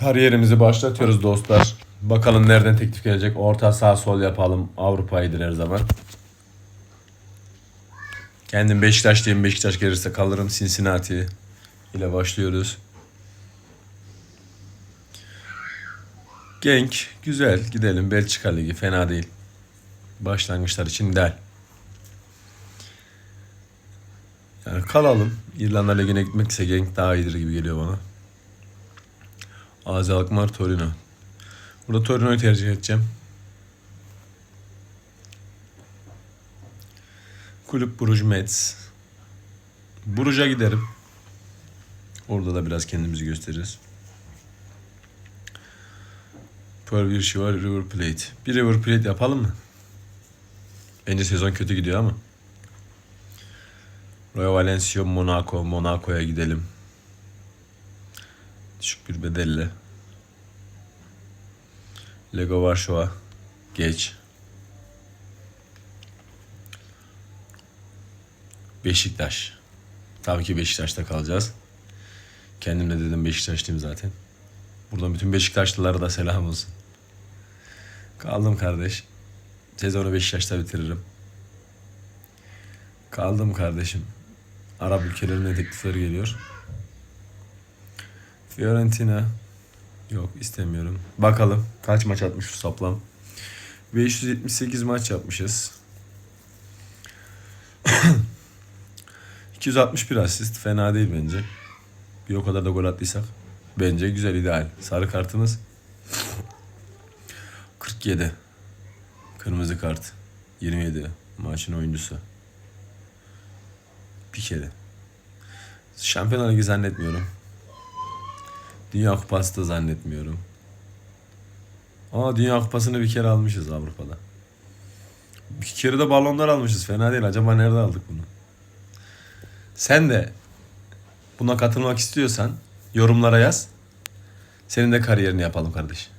Kariyerimizi başlatıyoruz dostlar. Bakalım nereden teklif gelecek. Orta sağ sol yapalım. Avrupa'yıdır her zaman. Kendim Beşiktaşlıyım. Beşiktaş gelirse kalırım. Cincinnati ile başlıyoruz. Genk güzel gidelim. Belçika Ligi fena değil. Başlangıçlar için ideal. Yani kalalım. İrlanda Ligi'ne gitmekse Genk daha iyidir gibi geliyor bana. AZ Alkmaar Torino. Burada Torino'yu tercih edeceğim. Kulüp Bruges Metz. Bruges'a giderim. Orada da biraz kendimizi gösteririz. Pearl var River Plate. Bir River Plate yapalım mı? Bence sezon kötü gidiyor ama. Royal Valencia, Monaco. Monaco'ya gidelim. Düşük bir bedelle. Lego Varşova. Geç. Beşiktaş. Tabii ki Beşiktaş'ta kalacağız. Kendim de dedim Beşiktaşlıyım zaten. Buradan bütün Beşiktaşlılara da selam olsun. Kaldım kardeş. Sezonu Beşiktaş'ta bitiririm. Kaldım kardeşim. Arap ülkelerine teklifler geliyor. Fiorentina. Yok istemiyorum. Bakalım kaç maç atmış şu toplam. 578 maç yapmışız. 261 asist fena değil bence. Bir o kadar da gol attıysak. Bence güzel ideal. Sarı kartımız 47. Kırmızı kart 27. Maçın oyuncusu. Bir kere. Şampiyonlar Ligi zannetmiyorum. Dünya Kupası da zannetmiyorum. Aa Dünya Kupası'nı bir kere almışız Avrupa'da. Bir kere de balonlar almışız. Fena değil. Acaba nerede aldık bunu? Sen de buna katılmak istiyorsan yorumlara yaz. Senin de kariyerini yapalım kardeş.